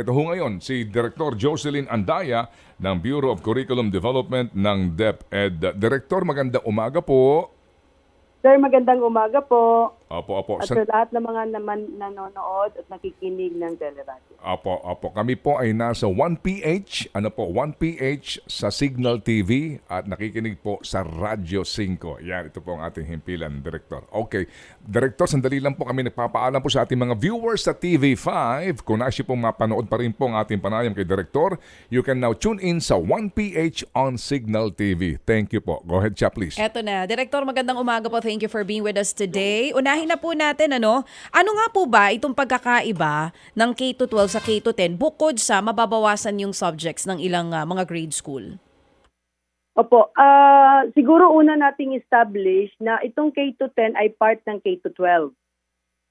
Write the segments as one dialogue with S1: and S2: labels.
S1: Ito ho ngayon si Director Jocelyn Andaya ng Bureau of Curriculum Development ng DepEd. Director, maganda umaga po.
S2: Sir, magandang umaga po.
S1: Opo, opo.
S2: At sa lahat ng mga naman nanonood at nakikinig ng teleradyo.
S1: Opo, opo. Kami po ay nasa 1PH, ano po, 1PH sa Signal TV at nakikinig po sa Radyo 5. Yan, ito po ang ating himpilan, Director. Okay. Director, sandali lang po kami nagpapaalam po sa ating mga viewers sa TV5. Kung nasi po mapanood pa rin po ang ating panayam kay Director, you can now tune in sa 1PH on Signal TV. Thank you po. Go ahead, Cha, please.
S3: Eto na. Direktor, magandang umaga po. Thank you for being with us today. Unahin na po natin, ano, ano nga po ba itong pagkakaiba ng K-12 sa K-10 bukod sa mababawasan yung subjects ng ilang ah, mga grade school?
S2: Opo, ah siguro una nating establish na itong K-10 ay part ng K-12.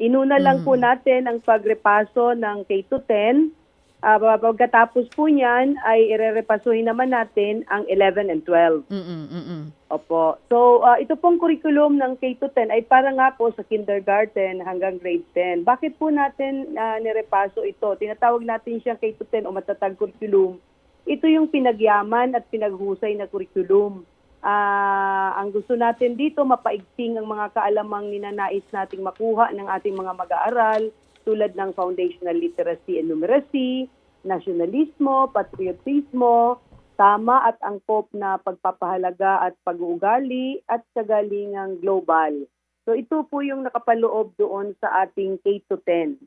S2: Inuna lang po natin ang pagrepaso ng K-10. Ah, pagkatapos po niyan ay irerepasuhin naman natin ang 11 and 12.
S3: Mm-mm, mm-mm.
S2: Opo. So, ah, ito pong curriculum ng K-10 ay para nga po sa kindergarten hanggang grade 10. Bakit po natin ah, nirepaso ito? Tinatawag natin siyang K-10 o matatag curriculum. Ito yung pinagyaman at pinaghusay na curriculum. Ah, ang gusto natin dito, mapaigting ang mga kaalamang ninanais nating makuha ng ating mga mag-aaral tulad ng foundational literacy and numeracy, nasyonalismo, patriotismo, tama at angkop na pagpapahalaga at pag-uugali at kagalingang global. So ito po yung nakapaloob doon sa ating K-10.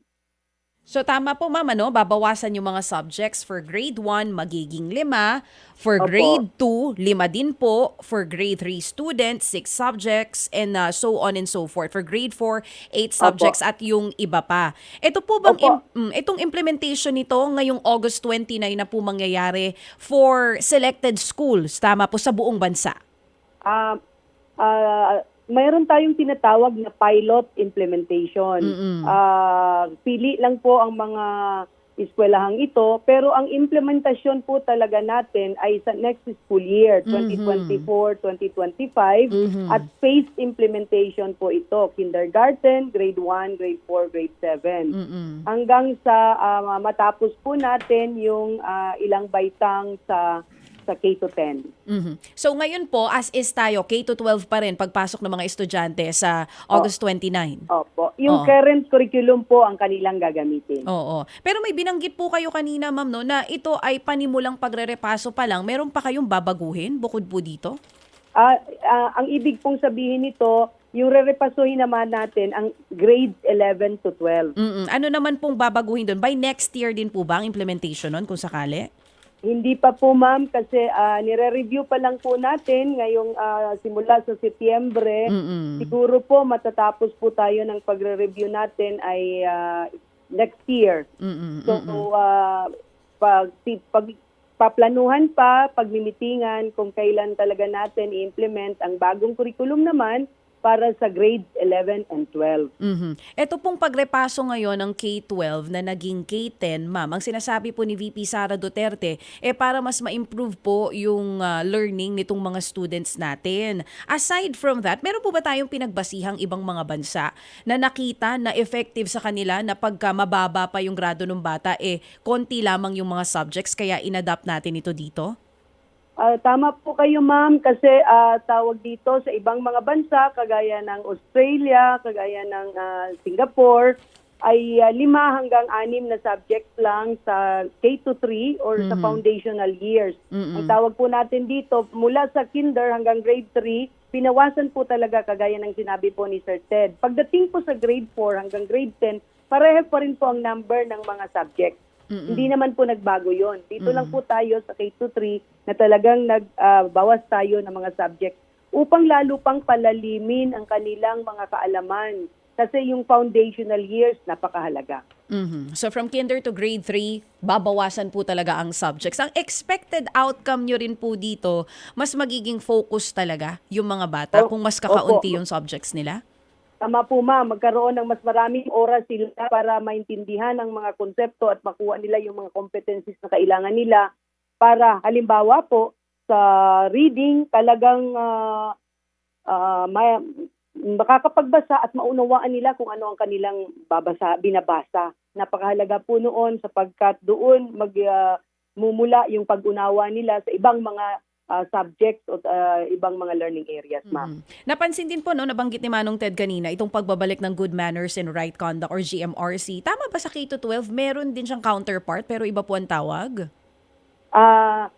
S3: So tama po ma'am, ano, babawasan yung mga subjects for grade 1 magiging lima, for
S2: Opo.
S3: grade 2 lima din po, for grade 3 students 6 subjects and uh, so on and so forth. For grade 4 8 subjects at yung iba pa. Ito po bang
S2: Opo.
S3: im- mm, itong implementation nito ngayong August 29 na po mangyayari for selected schools tama po sa buong bansa?
S2: Ah, ah, mayroon tayong tinatawag na pilot implementation.
S3: Mm-mm.
S2: Ah, pili lang po ang mga eskwelahang ito, pero ang implementasyon po talaga natin ay sa next school year, 2024-2025, at phased implementation po ito, kindergarten, grade 1, grade 4, grade 7
S3: Mm-mm.
S2: hanggang sa ah, matapos po natin yung ah, ilang baitang sa sa K-10.
S3: Mhm. So ngayon po as is tayo K-12 pa rin pagpasok ng mga estudyante sa August 29.
S2: Opo. Yung
S3: Oo.
S2: current curriculum po ang kanilang gagamitin.
S3: Oo. Pero may binanggit po kayo kanina, ma'am, no, na ito ay panimulang pagrerepaso pa lang. Meron pa kayong babaguhin bukod po dito?
S2: Ah, ah, ang ibig pong sabihin nito, yung rerepasuhin naman natin ang grade 11 to 12.
S3: Mm-mm. Ano naman pong babaguhin doon? By next year din po ba ang implementation nun kung sakali?
S2: Hindi pa po ma'am kasi ah, nire-review pa lang po natin ngayong ah, simula sa Setyembre.
S3: Mm-mm.
S2: Siguro po matatapos po tayo ng pagre-review natin ay ah, next year.
S3: Mm-mm.
S2: So, ah, pag, pag paplanuhan pa, pagmimitingan kung kailan talaga natin i-implement ang bagong curriculum naman para sa grades 11 and 12.
S3: Mhm. Ito pong pagrepaso ngayon ng K-12 na naging K-10, ma'am, ang sinasabi po ni VP Sara Duterte, eh para mas ma-improve po yung ah, learning nitong mga students natin. Aside from that, meron po ba tayong pinagbasihang ibang mga bansa na nakita na effective sa kanila na pagka mababa pa yung grado ng bata, eh konti lamang yung mga subjects kaya inadapt natin ito dito?
S2: Ah, tama po kayo ma'am kasi ah, tawag dito sa ibang mga bansa kagaya ng Australia, kagaya ng ah, Singapore ay ah, lima hanggang anim na subjects lang sa K to 3 or sa foundational years. Ang tawag po natin dito mula sa kinder hanggang grade 3 pinawasan po talaga kagaya ng sinabi po ni Sir Ted. Pagdating po sa grade 4 hanggang grade 10, pareho pa rin po ang number ng mga subjects. Hindi naman po nagbago yon. Dito lang po tayo sa K-3 na talagang nagbawas tayo ng mga subjects upang lalo pang palalimin ang kanilang mga kaalaman. Kasi yung foundational years, napakahalaga.
S3: Mhm. So from kinder to grade 3, babawasan po talaga ang subjects. Ang expected outcome nyo rin po dito, mas magiging focus talaga yung mga bata
S2: O-
S3: kung mas kakaunti
S2: opo.
S3: yung subjects nila?
S2: Tama po ma'am, magkaroon ng mas maraming oras sila para maintindihan ang mga konsepto at makuha nila yung mga competencies na kailangan nila para halimbawa po sa reading talagang ah, ah, ma- makakapagbasa at maunawaan nila kung ano ang kanilang babasa, binabasa. napakahalaga po noon sapagkat doon mag ah, mumula yung pag-unawa nila sa ibang mga ah, subjects o ah, ibang mga learning areas, ma'am.
S3: Mm. Napansin din po, no, nabanggit ni Manong Ted kanina, itong pagbabalik ng Good Manners and Right Conduct or GMRC. Tama ba sa K-12? Meron din siyang counterpart pero iba po ang tawag?
S2: Ah,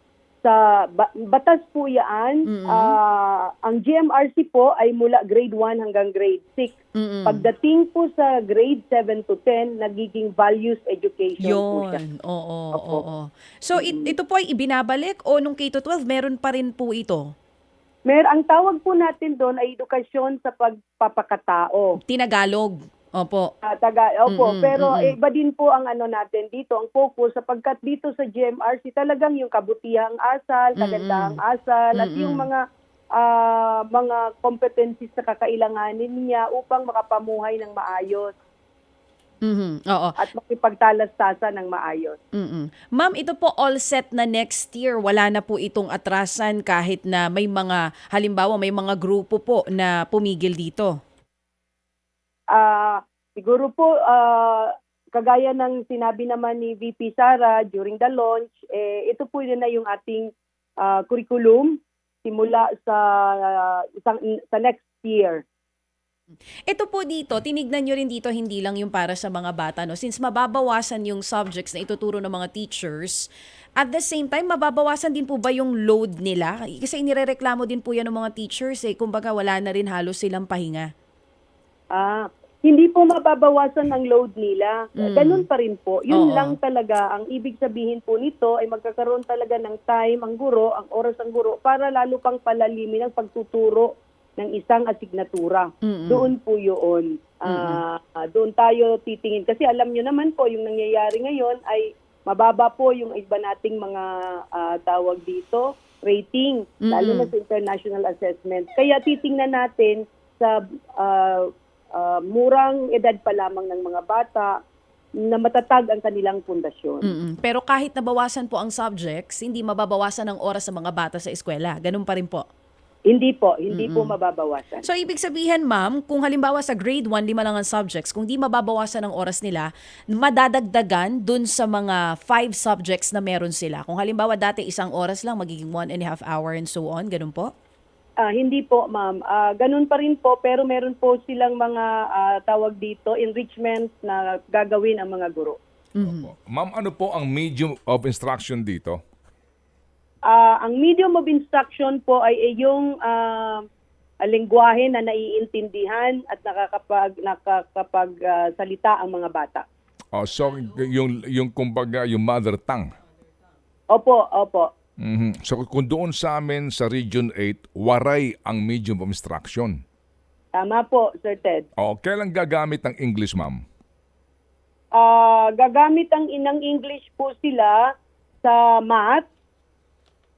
S2: sa ba- batas po yan,
S3: Mm-mm.
S2: ah, ang GMRC po ay mula grade 1 hanggang grade 6.
S3: Mm-mm.
S2: Pagdating po sa grade 7 to 10, nagiging values education po siya.
S3: Yun. Oo,
S2: Opo.
S3: oo. So, it- ito po ay ibinabalik o nung K-12 meron pa rin po ito?
S2: Mer ang tawag po natin doon ay edukasyon sa pagpapakatao.
S3: Tinagalog. Opo.
S2: Ah, taga, opo,
S3: Mm-mm,
S2: pero
S3: mm-mm.
S2: iba din po ang ano natin dito, ang focus sapagkat dito sa GMRC talagang yung kabutihang asal, kagandahang asal at
S3: Mm-mm.
S2: yung mga ah, mga competencies na kakailanganin niya upang makapamuhay ng maayos
S3: Mhm. Oo.
S2: at makipagtalastasan ng maayos.
S3: Mm-mm. Ma'am, ito po all set na next year. Wala na po itong atrasan kahit na may mga, halimbawa may mga grupo po na pumigil dito.
S2: Ah, siguro po ah, kagaya ng sinabi naman ni VP Sara during the launch, eh, ito po yun na yung ating ah, curriculum simula sa ah, isang sa next year.
S3: Ito po dito, tinignan nyo rin dito hindi lang yung para sa mga bata. No? Since mababawasan yung subjects na ituturo ng mga teachers, at the same time, mababawasan din po ba yung load nila? Kasi inirereklamo din po yan ng mga teachers eh. Kumbaga wala na rin halos silang pahinga.
S2: Ah, hindi po mababawasan ang load nila.
S3: Mm.
S2: Ganun pa rin po. Yun
S3: Oo.
S2: lang talaga ang ibig sabihin po nito ay magkakaroon talaga ng time ang guro, ang oras ang guro para lalo pang palalimin ang pagtuturo ng isang asignatura.
S3: Mm-mm.
S2: Doon po yun. Ah, doon tayo titingin. Kasi alam nyo naman po, yung nangyayari ngayon ay mababa po yung iba nating mga ah, tawag dito, rating, lalo
S3: Mm-mm.
S2: na sa international assessment. Kaya titingnan natin sa ah, ah, murang edad pa lamang ng mga bata na matatag ang kanilang pundasyon.
S3: Mm-mm. Pero kahit nabawasan po ang subjects, hindi mababawasan ang oras ng mga bata sa eskwela. Ganun pa rin po.
S2: Hindi po, hindi po mababawasan.
S3: So, ibig sabihin, ma'am, kung halimbawa sa grade 1, lima lang ang subjects, kung di mababawasan ang oras nila, madadagdagan dun sa mga five subjects na meron sila. Kung halimbawa dati isang oras lang, magiging one and a half hour and so on, ganun po?
S2: Ah, hindi po, ma'am. Ah, ganun pa rin po, pero meron po silang mga ah, tawag dito, enrichment na gagawin ang mga guro.
S3: Mhm.
S1: Opo. Ma'am, ano po ang medium of instruction dito?
S2: Ah, ang medium of instruction po ay ay yung ah, ah, lengguwahe na naiintindihan at nakakapag nakakapag ah, salita ang mga bata.
S1: Oh, so yung yung kumbaga yung mother tongue.
S2: Opo, opo.
S1: Mhm. So kung doon sa amin sa Region 8, waray ang medium of instruction.
S2: Tama po, Sir Ted.
S1: Oh, kailan gagamit ng English, ma'am?
S2: Ah, gagamit ang inang English po sila sa math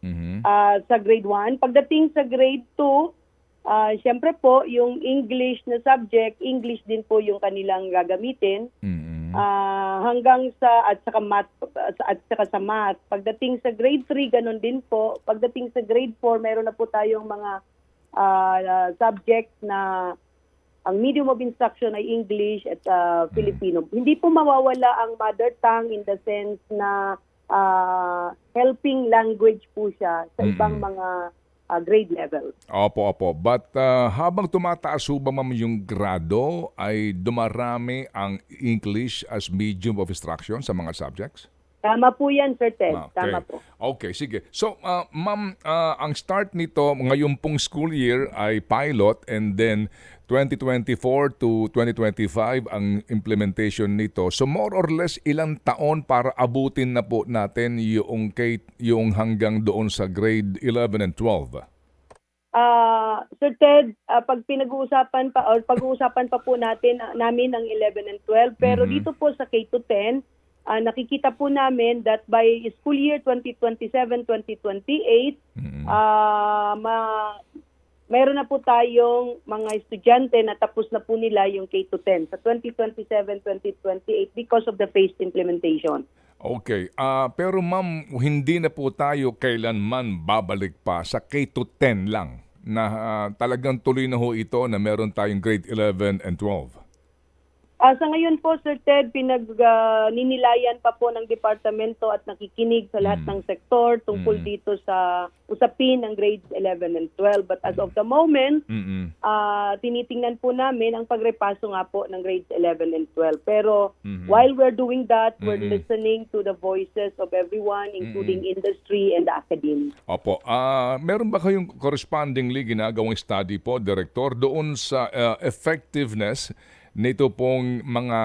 S1: Mhm.
S2: ah, sa grade 1. Pagdating sa grade 2, ah, syempre po, yung English na subject, English din po yung kanilang gagamitin.
S1: Mhm.
S2: Ah, hanggang sa at saka math at saka sa math. Pagdating sa grade 3 ganun din po. Pagdating sa grade 4 meron na po tayong mga ah, subject na ang medium of instruction ay English at ah, Filipino. Hindi po mawawala ang mother tongue in the sense na ah, helping language po siya sa ibang mga ah, grade level.
S1: Opo, opo. But uh, habang tumataas ho ba ma'am yung grado, ay dumarami ang English as medium of instruction sa mga subjects?
S2: Tama po yan, Sir Ted.
S1: Ah,
S2: Tama po.
S1: Okay, sige. So, uh, ma'am, uh, ang start nito ngayon pong school year ay pilot and then 2024 to 2025 ang implementation nito. So more or less ilang taon para abutin na po natin yung, K, yung hanggang doon sa grade 11 and 12?
S2: Ah, Sir Ted, ah, pag pinag-uusapan pa or pag-uusapan pa po natin ah, namin ang 11 and 12, pero
S1: Mhm.
S2: dito po sa K to 10, ah, nakikita po namin that by school year 2027-2028,
S1: Mhm.
S2: ah ma meron na po tayong mga estudyante na tapos na po nila yung K to 10 sa 2027-2028 because of the phased implementation.
S1: Okay. Ah, pero ma'am, hindi na po tayo kailanman babalik pa sa K to 10 lang na ah, talagang tuloy na ho ito na meron tayong grade 11 and 12.
S2: Ah, sa ngayon po, Sir Ted, pinag-ninilayan pa po ng departamento at nakikinig sa lahat
S1: Mm.
S2: ng sektor tungkol
S1: Mm.
S2: dito sa usapin ng grades 11 and 12. But as of the moment,
S1: Mm-mm.
S2: ah, tinitingnan po namin ang pagrepaso nga po ng grades 11 and 12. Pero
S1: Mhm.
S2: while we're doing that, we're
S1: Mm-mm.
S2: listening to the voices of everyone, including industry and the academe.
S1: Opo. Ah, meron ba kayong correspondingly ginagawang study po, Director, doon sa ah, effectiveness nito pong mga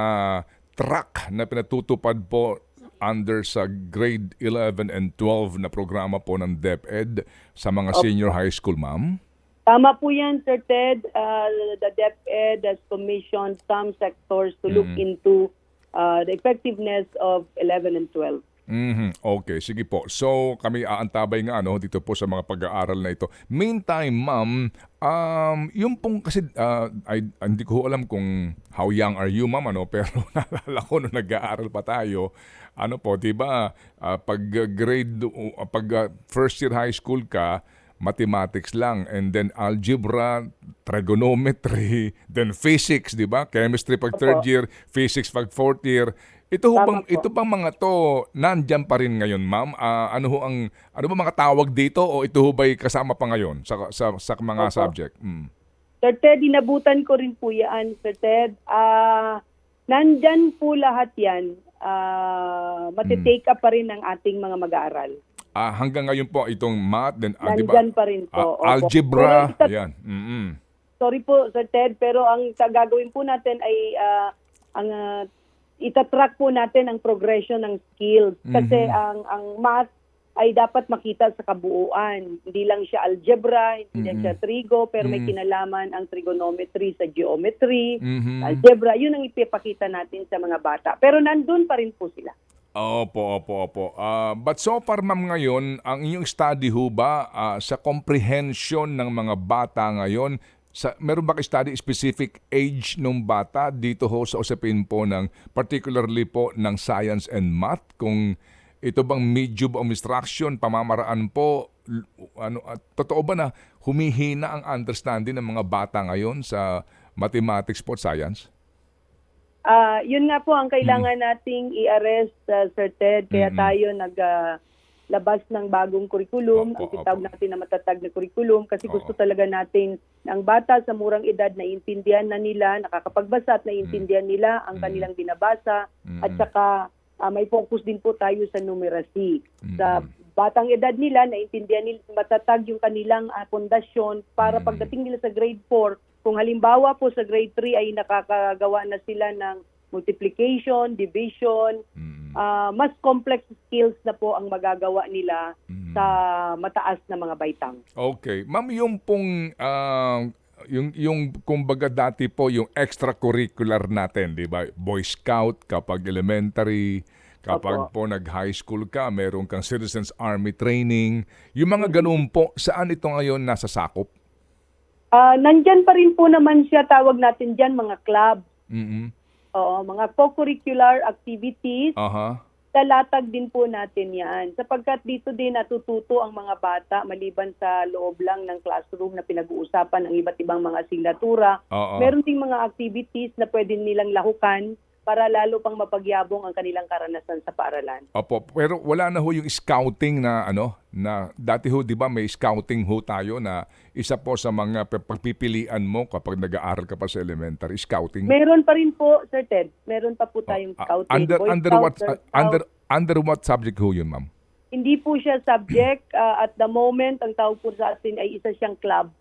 S1: track na pinatutupad po under sa grade 11 and 12 na programa po ng DepEd sa mga senior high school, ma'am?
S2: Tama po yan, Sir Ted. Uh, the DepEd has commissioned some sectors to look
S1: Mm-hmm.
S2: into uh, the effectiveness of 11 and 12.
S1: Mhm. Okay, sige po. So, kami aantabay nga ano dito po sa mga pag-aaral na ito. Meantime, ma'am, um, yung pong kasi ah, ay, hindi ko alam kung how young are you, ma'am, ano, pero naalala ko nung nag-aaral pa tayo, ano po, 'di ba? ah, pag grade uh, pag ah, first year high school ka, mathematics lang and then algebra, trigonometry, then physics, 'di ba? Chemistry pag third year, physics pag fourth year. Ito ho bang ito bang mga to nandiyan pa rin ngayon, ma'am? Ah, ano ho ang ano ba mga tawag dito o ito ho ba'y kasama pa ngayon sa sa, sa mga
S2: Opo.
S1: subject? Mm.
S2: Sir Ted, inabutan ko rin po yan, Sir Ted. Ah, nandyan po lahat yan. Ah, matitake up pa rin ng ating mga mag-aaral.
S1: Ah, hanggang ngayon po itong math then ah, di ba?
S2: Nandyan pa rin
S1: Ah,
S2: po. Opo.
S1: algebra,
S2: Pero
S1: ayan. Mm-mm.
S2: sorry po, Sir Ted, pero ang gagawin po natin ay ah, ang ah, itatrack po natin ang progression ng skills kasi
S1: Mhm.
S2: ang ang math ay dapat makita sa kabuuan. Hindi lang siya algebra, hindi lang
S1: Mhm.
S2: siya trigo, pero may
S1: Mhm.
S2: kinalaman ang trigonometry sa geometry,
S1: Mhm.
S2: algebra. Yun ang ipipakita natin sa mga bata. Pero nandun pa rin po sila.
S1: Opo, opo, opo. Ah, but so far, ma'am, ngayon, ang inyong study ho ba ah, sa comprehension ng mga bata ngayon, sa, meron ba study specific age ng bata dito ho sa usapin po ng particularly po ng science and math? Kung ito bang medium of instruction, pamamaraan po, ano, at totoo ba na humihina ang understanding ng mga bata ngayon sa mathematics po at science?
S2: Ah, yun nga po ang kailangan nating i-arrest uh, Sir Ted kaya
S1: Mm-mm.
S2: tayo nag ah, labas ng bagong curriculum, ang tinatawag natin na matatag na curriculum kasi
S1: Oo.
S2: gusto talaga natin ang bata sa murang edad na intindihan na nila, nakakapagbasa at naiintindihan nila ang
S1: Mm.
S2: kanilang binabasa at
S1: Mm-mm.
S2: saka ah, may focus din po tayo sa numeracy. Sa batang edad nila, naiintindihan nila matatag yung kanilang ah, pundasyon para
S1: Mm.
S2: pagdating nila sa grade 4, kung halimbawa po sa grade 3 ay nakakagawa na sila ng multiplication, division, Ah, mas complex skills na po ang magagawa nila
S1: Mm.
S2: sa mataas na mga baitang.
S1: Okay. Ma'am, yung pong, ah, yung, yung kumbaga dati po, yung extracurricular natin, di ba? Boy Scout kapag elementary, kapag po
S2: Opo.
S1: nag-high school ka, meron kang Citizens Army training. Yung mga ganun po, saan ito ngayon nasa sakop?
S2: Ah, nandyan pa rin po naman siya, tawag natin dyan, mga club.
S1: mm
S2: Oo, mga co-curricular activities.
S1: Aha.
S2: Talatag din po natin yan. Sapagkat dito din natututo ang mga bata maliban sa loob lang ng classroom na pinag-uusapan ang iba't ibang mga asignatura.
S1: Oo.
S2: Meron ding mga activities na pwede nilang lahukan para lalo pang mapagyabong ang kanilang karanasan sa paaralan.
S1: Opo, pero wala na ho yung scouting na ano, na dati ho 'di ba may scouting ho tayo na isa po sa mga pagpipilian mo kapag nag-aaral ka pa sa elementary, scouting.
S2: Meron pa rin po, Sir Ted, meron pa po tayong
S1: Ah,
S2: scouting.
S1: under
S2: Boy
S1: under
S2: Scout,
S1: what uh, under under what subject ho yun, ma'am?
S2: Hindi po siya subject. ah, at the moment, ang tawag po sa atin ay isa siyang club.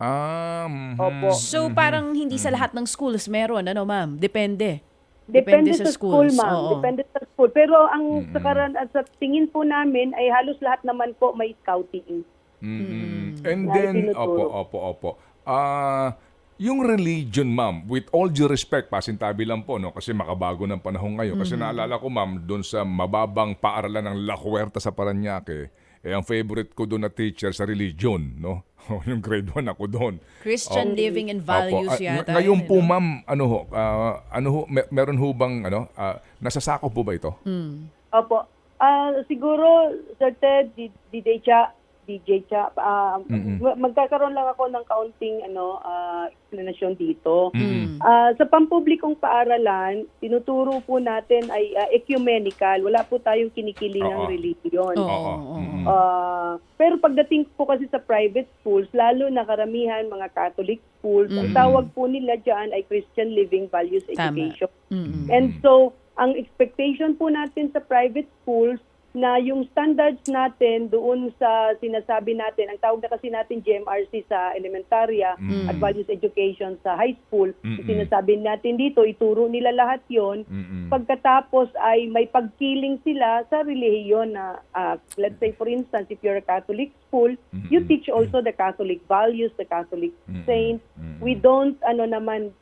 S1: Ah, mhm.
S2: Opo.
S3: So parang hindi sa lahat ng schools meron, ano ma'am? Depende.
S2: Depende, sa, school,
S3: schools,
S2: ma'am.
S3: oo.
S2: Depende sa school. Pero ang sa, karan- at sa tingin po namin ay halos lahat naman po may scouting.
S1: Mm-mm. And then, opo, opo, opo. Ah, yung religion, ma'am, with all due respect, pasintabi lang po, no? Kasi makabago ng panahon ngayon. Kasi naalala ko, ma'am, doon sa mababang paaralan ng La Huerta sa Paranaque, eh, ang favorite ko doon na teacher sa religion, no? yung grade 1 ako doon.
S3: Christian living and values
S1: Opo. Ah,
S3: yata.
S1: ng- Ngayon
S3: yun,
S1: po,
S3: ano?
S1: ma'am, ano ho, ah, ano ho, mer- meron ho bang, ano, ah, nasasako po ba ito?
S3: Mm.
S2: Opo. Ah, siguro, Sir Ted, DJ Cha, DJ Cha. Ah,
S1: Mm-mm.
S2: ma- magkakaroon lang ako ng kaunting ano ah, explanation dito.
S1: Mm.
S2: Ah, sa pampublikong paaralan, tinuturo po natin ay ah, ecumenical. Wala po tayong kinikilingang
S1: Oo.
S2: religion.
S3: Oo.
S2: Ah, pero pagdating po kasi sa private schools, lalo na karamihan mga Catholic schools, ang
S3: Mm.
S2: tawag po nila dyan ay Christian Living Values
S3: Tama.
S2: Education.
S3: Mm-mm.
S2: And so, ang expectation po natin sa private schools na yung standards natin doon sa sinasabi natin, ang tawag na kasi natin GMRC sa elementarya
S1: Mm.
S2: at values education sa high school,
S1: Mm-mm.
S2: sinasabi natin dito, ituro nila lahat yon
S1: Mm-mm.
S2: Pagkatapos ay may pagkiling sila sa relihiyon na, ah, let's say for instance, if you're a Catholic school, you
S1: Mm-mm.
S2: teach also the Catholic values, the Catholic
S1: Mm-mm.
S2: saints.
S1: Mm-mm.
S2: We don't, ano naman,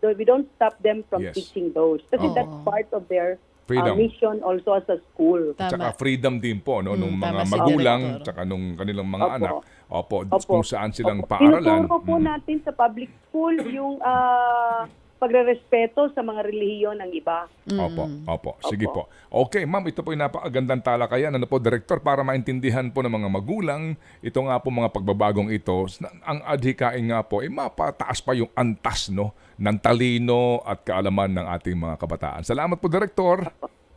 S2: do- we don't stop them from
S1: Yes.
S2: teaching those. Kasi
S3: Oo.
S2: that's part of their
S1: Freedom.
S2: mission also as a school.
S3: Tama.
S1: Tsaka freedom din po no nung
S3: Mm,
S1: mga
S3: tama si
S1: magulang
S3: Director.
S1: tsaka nung kanilang mga
S2: Opo.
S1: anak. Opo,
S2: Opo.
S1: kung saan silang
S2: Opo.
S1: paaralan.
S2: Tinuturo po
S1: Mm.
S2: natin sa public school yung ah, pagrerespeto sa mga relihiyon ng iba.
S1: Opo, opo. Sige
S2: Opo.
S1: po. Okay, ma'am, ito po yung napakagandang talakayan. Ano po, Director, para maintindihan po ng mga magulang, ito nga po mga pagbabagong ito, ang adhikain nga po, ay mapataas pa yung antas no, ng talino at kaalaman ng ating mga kabataan. Salamat po, Director.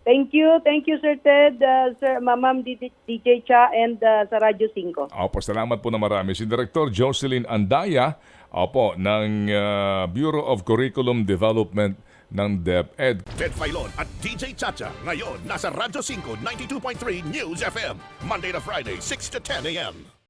S2: Thank you. Thank you, Sir Ted, ah, Sir Mamam DJ, DJ Cha, and ah, sa Radyo 5.
S1: Opo, salamat po na marami. Si Director Jocelyn Andaya, opo, ng uh, Bureau of Curriculum Development ng DepEd.
S4: Ted Filon at DJ Chacha. Ngayon, nasa Radyo 5, 92.3 News FM. Monday to Friday, 6 to 10 a.m.